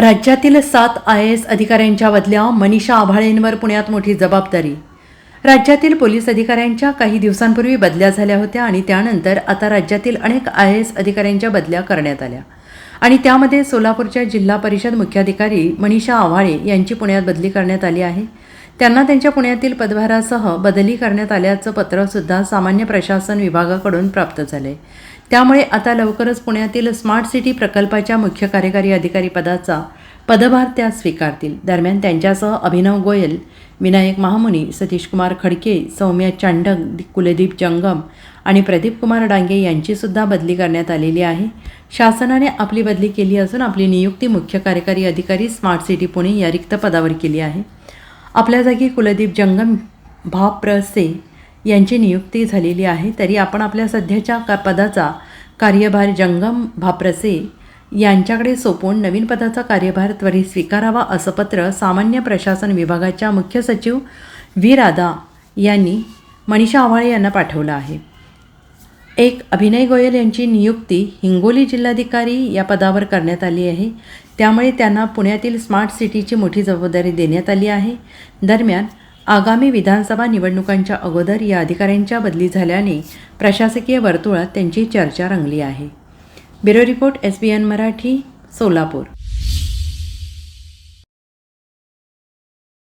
राज्यातील सात I S अधिकाऱ्यांच्या बदल्या मनीषा आभाळेंवर पुण्यात मोठी जबाबदारी. राज्यातील पोलीस अधिकाऱ्यांच्या काही दिवसांपूर्वी बदल्या झाल्या होत्या आणि त्यानंतर आता राज्यातील अनेक आय एस अधिकाऱ्यांच्या बदल्या करण्यात आल्या. आणि त्यामध्ये सोलापूरच्या जिल्हा परिषद मुख्याधिकारी मनीषा आव्हाळे यांची पुण्यात बदली करण्यात आली आहे. त्यांना त्यांच्या पुण्यातील पदभारासह बदली करण्यात आल्याचं पत्रसुद्धा सामान्य प्रशासन विभागाकडून प्राप्त झाले त्यामुळे आता लवकरच पुण्यातील स्मार्ट सिटी प्रकल्पाच्या मुख्य कार्यकारी अधिकारी पदाचा पदभार त्या स्वीकारतील. दरम्यान त्यांच्यासह अभिनव गोयल विनायक महामुनी सतीशकुमार खडके सौम्या चांडक कुलदीप जंगम आणि प्रदीपकुमार डांगे यांचीसुद्धा बदली करण्यात आलेली आहे. शासनाने आपली बदली केली असून आपली नियुक्ती मुख्य कार्यकारी अधिकारी स्मार्ट सिटी पुणे या रिक्त पदावर केली आहे. आपल्या जागी कुलदीप जंगम भाप्रसे यांची नियुक्ती झालेली आहे. तरी आपण आपल्या सध्याच्या का पदाचा कार्यभार जंगम भाप्रसे यांच्याकडे सोपवून नवीन पदाचा कार्यभार त्वरित स्वीकारावा असं पत्र सामान्य प्रशासन विभागाच्या मुख्य सचिव व्ही. राधा यांनी मनीषा आव्हाळे यांना पाठवलं आहे. एक अभिनय गोयल यांची नियुक्ती हिंगोली जिल्हाधिकारी या पदावर करण्यात आली आहे. त्यामुळे त्यांना पुण्यातील स्मार्ट सिटीची मोठी जबाबदारी देण्यात आली आहे. दरम्यान आगामी विधानसभा निवडणुकांच्या अगोदर या अधिकाऱ्यांच्या बदली झाल्याने प्रशासकीय वर्तुळात त्यांची चर्चा रंगली आहे. Bureau report S B N Marathi Solapur.